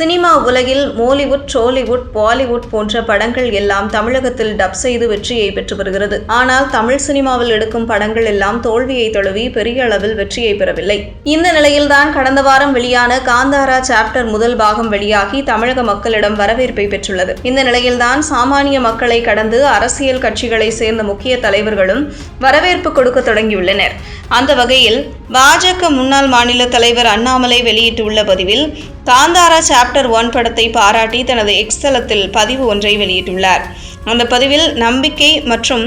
Cinema உலகில் Mollywood Tollywood Bollywood போன்ற படங்கள் எல்லாம் தமிழகத்தில் டப் செய்து வெற்றியை பெற்று வருகிறது. ஆனால் தமிழ் சினிமாவில் எடுக்கும் படங்கள் எல்லாம் தோல்வியை தழுவி பெரிய அளவில் வெற்றியை பெறவில்லை. இந்த நிலையில்தான் கடந்த வாரம் வெளியான காந்தாரா சாப்டர் முதல் பாகம் வெளியாகி தமிழக மக்களிடம் வரவேற்பை பெற்றுள்ளது. இந்த நிலையில்தான் சாமானிய மக்களை கடந்து அரசியல் கட்சிகளை சேர்ந்த முக்கிய தலைவர்களும் வரவேற்பு கொடுக்க தொடங்கியுள்ளனர். அந்த வகையில் பாஜக முன்னாள் மாநில தலைவர் அண்ணாமலை வெளியிட்டுள்ள பதிவில் காந்தாரா சாப்டர் ஒன் படத்தை பாராட்டி தனது எக்ஸ் தளத்தில் பதிவு ஒன்றை வெளியிட்டுள்ளார். அந்த பதிவில் நம்பிக்கை மற்றும்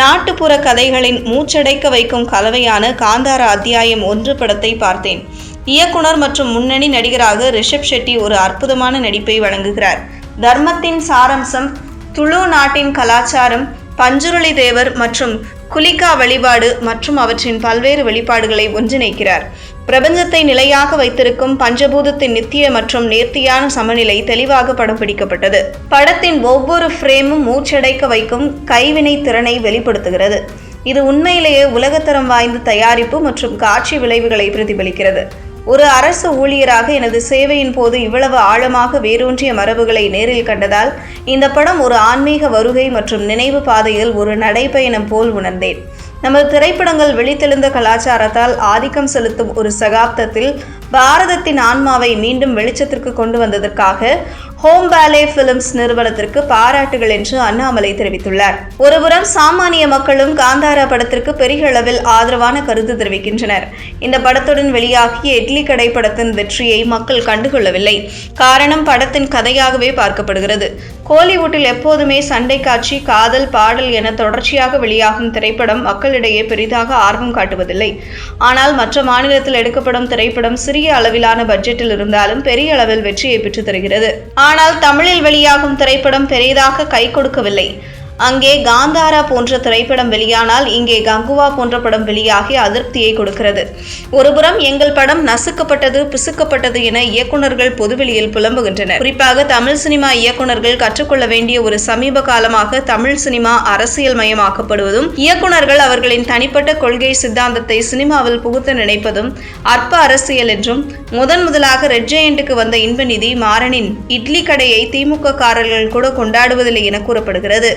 நாட்டுப்புற கதைகளின் மூச்சடைக்க வைக்கும் கலவையான காந்தாரா அத்தியாயம் ஒன்று படத்தை பார்த்தேன். இயக்குனர் மற்றும் முன்னணி நடிகராக ரிஷப் ஷெட்டி ஒரு அற்புதமான நடிப்பை வழங்குகிறார். தர்மத்தின் சாரம்சம் துளு நாட்டின் கலாச்சாரம் பஞ்சுருளி தேவர் மற்றும் குலிகா வழிபாடு மற்றும் அவற்றின் பல்வேறு வெளிப்பாடுகளை ஒன்றிணைக்கிறார். பிரபஞ்சத்தை நிலையாக வைத்திருக்கும் பஞ்சபூதத்தின் நித்திய மற்றும் நேர்த்தியான சமநிலை தெளிவாக படம் பிடிக்கப்பட்டது. படத்தின் ஒவ்வொரு ஃப்ரேமும் மூச்சடைக்க வைக்கும் கைவினை திறனை வெளிப்படுத்துகிறது. இது உண்மையிலேயே உலகத்தரம் வாய்ந்த தயாரிப்பு மற்றும் காட்சி விளைவுகளை பிரதிபலிக்கிறது. ஒரு அரசு ஊழியராக எனது சேவையின் போது இவ்வளவு ஆழமாக வேரூன்றிய மரபுகளை நேரில் கண்டதால் இந்த படம் ஒரு ஆன்மீக வருகை மற்றும் நினைவு பாதையில் ஒரு நடைப்பயணம் போல் உணர்ந்தேன். நமது திரைப்படங்கள் வெளித்தெழுந்த கலாச்சாரத்தால் ஆதிக்கம் செலுத்தும் ஒரு சகாப்தத்தில் பாரதத்தின் ஆன்மாவை மீண்டும் வெளிச்சத்திற்கு கொண்டு வந்ததற்காக ஹோம் பேலே பிலிம்ஸ் நிறுவனத்திற்கு பாராட்டுகள் என்று அண்ணாமலை தெரிவித்துள்ளார். ஒருபுறம் சாமானிய மக்களும் காந்தாரா படத்திற்கு பெரிய அளவில் ஆதரவான கருத்து தெரிவிக்கின்றனர். இந்த படத்துடன் வெளியாகிய இட்லி கடை படத்தின் வெற்றியை மக்கள் கண்டுகொள்ளவில்லை. காரணம் படத்தின் கதையாகவே பார்க்கப்படுகிறது. கோலிவுட்டில் எப்போதுமே சண்டை காட்சி காதல் பாடல் என தொடர்ச்சியாக வெளியாகும் திரைப்படம் மக்களிடையே பெரிதாக ஆர்வம் காட்டுவதில்லை. ஆனால் மற்ற மாநிலத்தில் எடுக்கப்படும் திரைப்படம் சிறிய அளவிலான பட்ஜெட்டில் இருந்தாலும் பெரிய அளவில் வெற்றியை பெற்று தருகிறது. ஆனால் தமிழில் வெளியாகும் திரைப்படம் பெரிதாக கை கொடுக்கவில்லை. அங்கே காந்தாரா போன்ற திரைப்படம் வெளியானால் இங்கே கங்குவா போன்ற படம் வெளியாகி அதிருப்தியை கொடுக்கிறது. ஒருபுறம் எங்கள் படம் நசுக்கப்பட்டது பிசுக்கப்பட்டது என இயக்குனர்கள் பொதுவெளியில் புலம்புகின்றனர். குறிப்பாக தமிழ் சினிமா இயக்குனர்கள் கற்றுக்கொள்ள வேண்டிய ஒரு சமீப காலமாக தமிழ் சினிமா அரசியல் மயமாக்கப்படுவதும் இயக்குனர்கள் அவர்களின் தனிப்பட்ட கொள்கை சித்தாந்தத்தை சினிமாவில் புகுத்த நினைப்பதும் அற்ப அரசியல் என்றும் முதன் முதலாக ரெட் ஜெயண்ட்டுக்கு வந்த இன்பநிதி மாறனின் இட்லி கடையை திமுக காரர்கள் கூட கொண்டாடுவதில்லை என கூறப்படுகிறது.